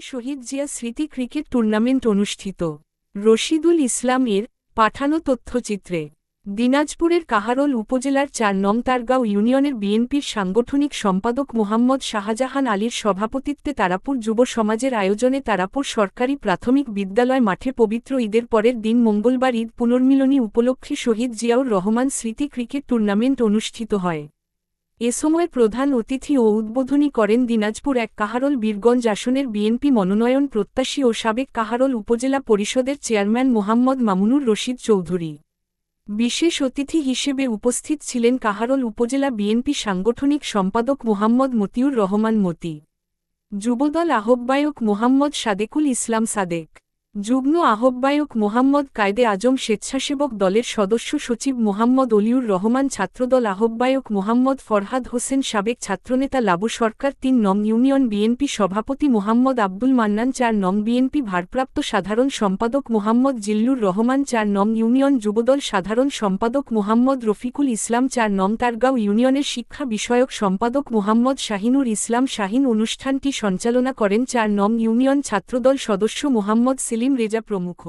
শহীদ জিয়া স্মৃতি cricket tournament অনুষ্ঠিত। রশিদুল ইসলাম এর পাঠানো তথ্যচিত্রে, দিনাজপুরের কাহারোল উপজেলার চার নং তারগাঁও ইউনিয়নের বিএনপির সাংগঠনিক সম্পাদক মোহাম্মদ শাহজাহান আলীর সভাপতিত্বে তারাপুর যুব সমাজের আয়োজনে তারাপুর সরকারি প্রাথমিক বিদ্যালয় মাঠে পবিত্র ঈদের পরের দিন মঙ্গলবার ঈদ পুনর্মিলনী উপলক্ষে শহীদ জিয়াউর রহমান স্মৃতি ক্রিকেট টুর্নামেন্ট অনুষ্ঠিত হয়। এ সময় প্রধান অতিথি ও উদ্বোধনী করেন দিনাজপুর এক কাহারোল বীরগঞ্জ আসনের বিএনপি মনোনয়ন প্রত্যাশী ও সাবেক কাহারোল উপজেলা পরিষদের চেয়ারম্যান মোহাম্মদ মামুনুর রশিদ চৌধুরী। বিশেষ অতিথি হিসেবে উপস্থিত ছিলেন কাহারোল উপজেলা বিএনপি সাংগঠনিক সম্পাদক মোহাম্মদ মতিউর রহমান মতি, যুবদল আহ্বায়ক মোহাম্মদ সাদেকুল ইসলাম সাদেক। যুগ্ম আহ্বায়ক মোহাম্মদ কায়দে আজম স্বেচ্ছাসেবক দলের সদস্য সচিব মোহাম্মদ অলিউর রহমান, ছাত্রদল আহ্বায়ক মোহাম্মদ ফরহাদ হোসেন, সাবেক ছাত্রনেতা লাবু সরকার, তিন নং ইউনিয়ন বিএনপি সভাপতি মোহাম্মদ আব্দুল মান্নান, চার নং বিএনপি ভারপ্রাপ্ত সাধারণ সম্পাদক মোহাম্মদ জিল্লুর রহমান, চার নং ইউনিয়ন যুবদল সাধারণ সম্পাদক মোহাম্মদ রফিকুল ইসলাম, চার নং তারগাঁও ইউনিয়নের শিক্ষা বিষয়ক সম্পাদক মোহাম্মদ শাহিনুর ইসলাম শাহিন অনুষ্ঠানটি সঞ্চালনা করেন, চার নং ইউনিয়ন ছাত্রদল সদস্য মোহাম্মদ সেলিম রেজা প্রমুখ।